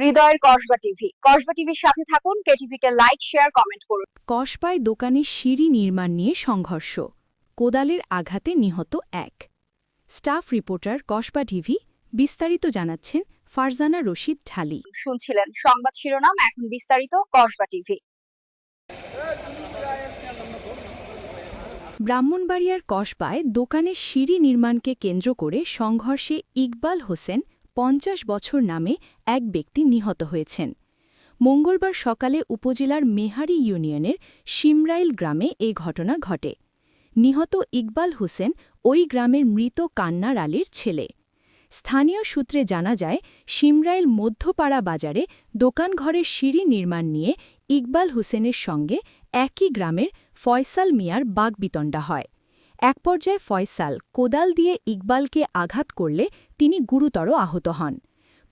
হৃদয়ের কসবা টিভি। কসবা টিভির সাথে থাকুন কেটিভি কে লাইক শেয়ার কমেন্ট করুন। কসবায় দোকানে সিঁড়ি নির্মাণ নিয়ে সংঘর্ষ কোদালের আঘাতে নিহত এক। স্টাফ রিপোর্টার কসবা টিভি বিস্তারিত জানাচ্ছেন ফারজানা রশিদ ঢালি। শুনছিলেন সংবাদ শিরোনাম এখন বিস্তারিত কসবা টিভি। ব্রাহ্মণবাড়িয়ার কসবায় দোকানের সিঁড়ি নির্মাণকে কেন্দ্র করে সংঘর্ষে ইকবাল হোসেন পঞ্চাশ বছর নামে এক ব্যক্তি নিহত হয়েছেন। মঙ্গলবার সকালে উপজেলার মেহারি ইউনিয়নের সিমরাইল গ্রামে এ ঘটনা ঘটে। নিহত ইকবাল হোসেন ওই গ্রামের মৃত কান্নার আলীর ছেলে। স্থানীয় সূত্রে জানা যায় সিমরাইল মধ্যপাড়া বাজারে দোকানঘরের সিঁড়ি নির্মাণ নিয়ে ইকবাল হোসেনের সঙ্গে একই গ্রামের ফয়সাল মিয়ার বাগবিতণ্ডা হয়। এক পর্যায়ে ফয়সাল কোদাল দিয়ে ইকবালকে আঘাত করলে তিনি গুরুতর আহত হন।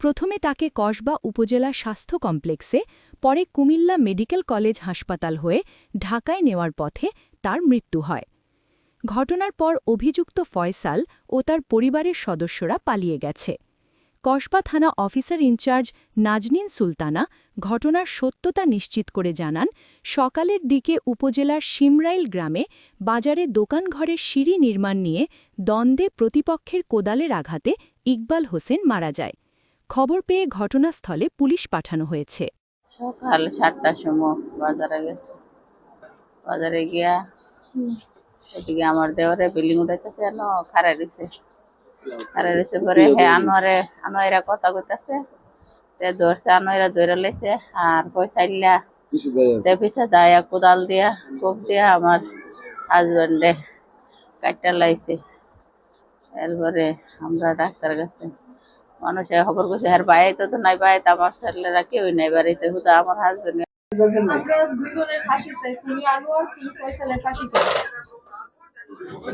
প্রথমে তাকে কসবা উপজেলা স্বাস্থ্য কমপ্লেক্সে, পরে কুমিল্লা মেডিকেল কলেজ হাসপাতাল হয়ে ঢাকায় নেওয়ার পথে তার মৃত্যু হয়। ঘটনার পর অভিযুক্ত ফয়সাল ও তার পরিবারের সদস্যরা পালিয়ে গেছে। কসবা থানা অফিসার ইনচার্জ নাজনিন সুলতানা ঘটনার সত্যতা নিশ্চিত করে জানান সকালের দিকে উপজেলার সিমরাইল গ্রামে বাজারে দোকানঘরের সিঁড়ি নির্মাণ নিয়ে দ্বন্দ্বে প্রতিপক্ষের কোদালের আঘাতে ইকবাল হোসেন মারা যায়। খবর পেয়ে ঘটনাস্থলে পুলিশ পাঠানো হয়েছে। সকাল সাতটার সময় বাজারে গেছে। বাজারে গিয়া এদিকে আমার দেওয়ারে বিল্ডিং উঠাইতেছে যেন খারাই দিছে। খারাই দিছে পরে হে আনোয়ারে আনোয়ারা কথা কইতাছে। তে ধরছে আনোয়ারা ধরে লাইছে আর পয়সাইলা পিছে দেয় কোদাল দিয়া কোপ দিয়া আমার হাজবেন্ডে কাটটা লাইছে। এরপরে আমরা ডাক্তার কাছে মানুষে খবর করছে হ্যাঁ বাইরে তো নাই বাইরে আমার ছেলেরা কেউই নাই বাড়িতে শুধু আমার হাজবেন্ড আমরা দুইজনের ফাঁসি চাই তুমি আনোয়ার তুমি ফাঁসি চাই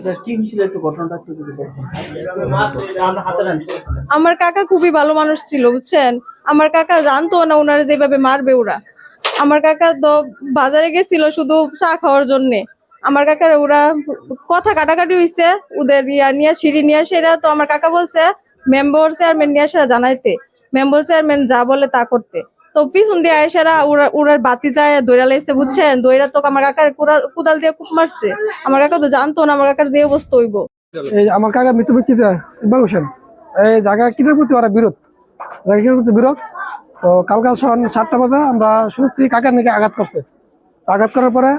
রাখি। আমার কাকা খুবই ভালো মানুষ ছিল, বুঝছেন? আমার কাকা জানতো না ওনারা যেভাবে মারবে ওরা। আমার কাকা তো বাজারে গেছিল শুধু চা খাওয়ার জন্য। আমার কাকার ওরা কথা কাটাকাটি হয়েছে ওদের ইয়া নিয়ে, সিঁড়ি নিয়ে সেরা তো আমার কাকা বলছে মেম্বার চেয়ারম্যান নিয়ে সেরা জানাইতে। মেম্বার চেয়ারম্যান যা বলে তা করতে। তো পিছন দিয়ে আয়সারা ওরা, ওরার বাতি যায় দৈরা লাইছে, বুঝছেন? দৈরা তো আমার কাকার কোদাল দিয়ে কুপ মারছে। আমার কাকা তো জানতো না, আমার কাকার যে অবস্থা হইব। আমার কাকা মৃত্যু ব্যক্তিতে, ইকবাল হোসেন, এই জায়গা কিনার প্রতি ওরা বিরোধ। প্রতি বিরোধ। তো কালকাল সকাল সাতটা বাজে আমরা শুনছি কাকার নাকি আঘাত করছে। আঘাত করার পরে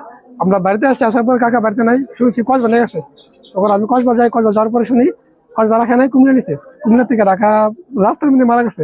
আমরা বাড়িতে আসছি, আসার পরে কাকা বাড়িতে নাই, শুনছি কসবা নিয়ে গেছে। তখন আমি কসবা যাই, কসবা যাওয়ার পরে শুনি, কসবা রাখা নাই, কুমিল্লা নিছে। কুমিল্লা থেকে রাখা, রাস্তার মধ্যে মারা গেছে।